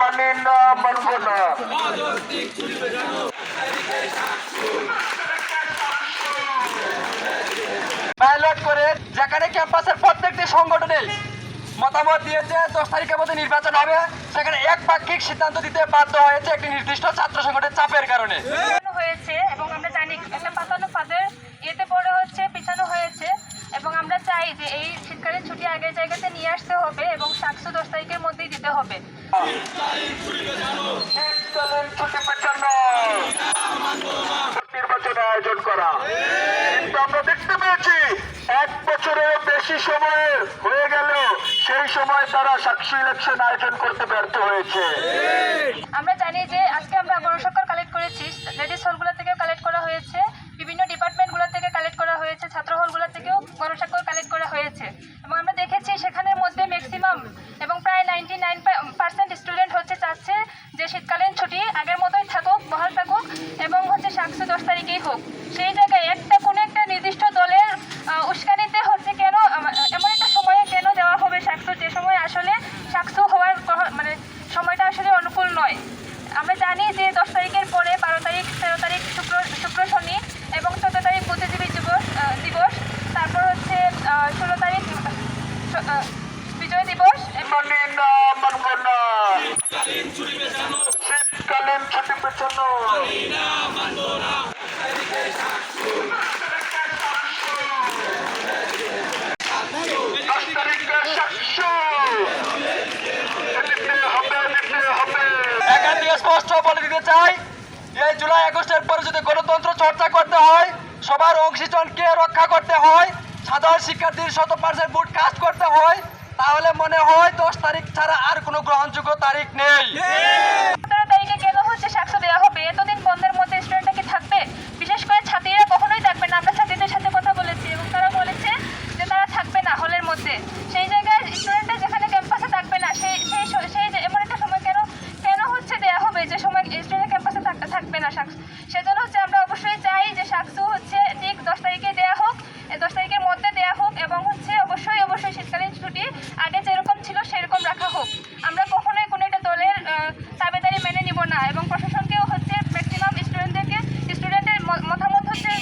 মানে না মানব করে যেখানে ক্যাম্পাসের প্রত্যেকটি সংগঠনের মতামত দিয়েছে দশ তারিখের মধ্যে নির্বাচন হবে সেখানে এক পাক্ষিক সিদ্ধান্ত দিতে বাধ্য হয়েছে একটি নির্দিষ্ট ছাত্র সংগঠনের চাপের কারণে হয়েছে এবং আমরা জানি একটা জায়গাতে নিয়ে আসতে হবে এবং সাতশো দশ তারিখের মধ্যেই দিতে হবে। আয়োজন করা। কিন্তু আমরা দেখতে পেয়েছি এক বছরের বেশি সময় হয়ে গেল সেই সময় তারা সাক্ষী ইলেকশন আয়োজন করতে ব্যর্থ হয়েছে। আমরা জানি যে আজকে আমরা গণস্বাক্ষর কালেক্ট করেছি লেডিস হলগুলো থেকেও কালেক্ট করা হয়েছে বিভিন্ন ডিপার্টমেন্টগুলো থেকে কালেক্ট করা হয়েছে ছাত্র হলগুলো থেকেও গণস্বাক্ষর কালেক্ট করা হয়েছে এবং আমরা দেখেছি সেখানের মধ্যে ম্যাক্সিমাম এবং প্রায় নাইনটি নাইন পার্সেন্ট স্টুডেন্ট হচ্ছে চাচ্ছে যে শীতকালীন ছুটি আগের মতোই থাকুক বহাল থাকুক এবং হচ্ছে সাতশো দশ তারিখেই হোক সেই জায়গায় একটা কোনো একটা নির্দিষ্ট দলের উস্কানিতে হচ্ছে কেন? এমন একটা সময়ে কেন দেওয়া হবে সাকসু যে সময় আসলে সাক্ষু হওয়ার মানে সময়টা আসলে অনুকূল নয়। আমরা জানি যে দশ তারিখের পরে বারো তারিখ তেরো তারিখ শুক্র শুক্র শনি এবং চোদ্দ তারিখ বুদ্ধিজীবী দিবস আহ, দিবস তারপর হচ্ছে ষোলো তারিখ স- আহ, বিজয় দিবস এবং মানি না মানব না শীতকালীন ছুটি পেছানো দশ তারিখে সাতশো দিতে হবে দিতে হবে এখান থেকে স্পষ্ট বলে দিতে চাই, এই জুলাই, আগস্টের পরে যদি গণতন্ত্র চর্চা করতে হয়, সবার অংশীজনকে রক্ষা করতে হয়, সাধারণ শিক্ষার্থীর শত পার্সেন্ট ভোট কাস্ট করতে হয়, তাহলে মনে হয় দশ তারিখ ছাড়া আর কোনো গ্রহণযোগ্য তারিখ নেই সতেরো তারিখে কেন হচ্ছে সাতশো দেওয়া হবে এতদিন বন্ধের মধ্যে স্টুডেন্টরা কি থাকবে বিশেষ করে ছাত্রীরা কখনোই থাকবে না আমরা ছাত্রীদের সাথে কথা বলেছি এবং তারা বলেছে যে তারা থাকবে না হলের মধ্যে সেই জায়গায় স্টুডেন্টরা যেখানে ক্যাম্পাসে থাকবে না সেই সেই স- সেই যে- এমন একটা সময় কেন কেন হচ্ছে দেওয়া হবে যে সময় স্টুডেন্ট ক্যাম্পাসে থাকতে না সেজন্য হচ্ছে আমরা অবশ্যই চাই যে সাকসু হচ্ছে ঠিক দশ তারিখে দেওয়া হোক দশ তারিখের মধ্যে দেওয়া হোক এবং হচ্ছে অবশ্যই অবশ্যই শীতকালীন ছুটি আগে যেরকম ছিল সেরকম রাখা হোক। আমরা কখনোই কোনো একটা দলের আহ, মেনে নিব না এবং প্রশাসনকেও হচ্ছে ম্যাক্সিমাম স্টুডেন্টদেরকে স্টুডেন্টের মতামত হচ্ছে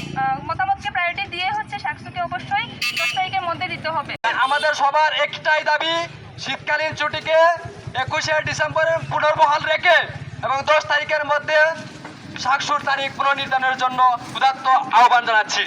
মতামতকে প্রায়োরিটি দিয়ে হচ্ছে সাকসুকে অবশ্যই দশ তারিখের মধ্যে দিতে হবে। আমাদের সবার একটাই দাবি শীতকালীন ছুটিকে একুশে ডিসেম্বরে পুনর্বহাল রেখে এবং দশ তারিখের মধ্যে সাকসুর তারিখ পুনর্নির্ধারণের জন্য উদাত্ত আহ্বান জানাচ্ছি।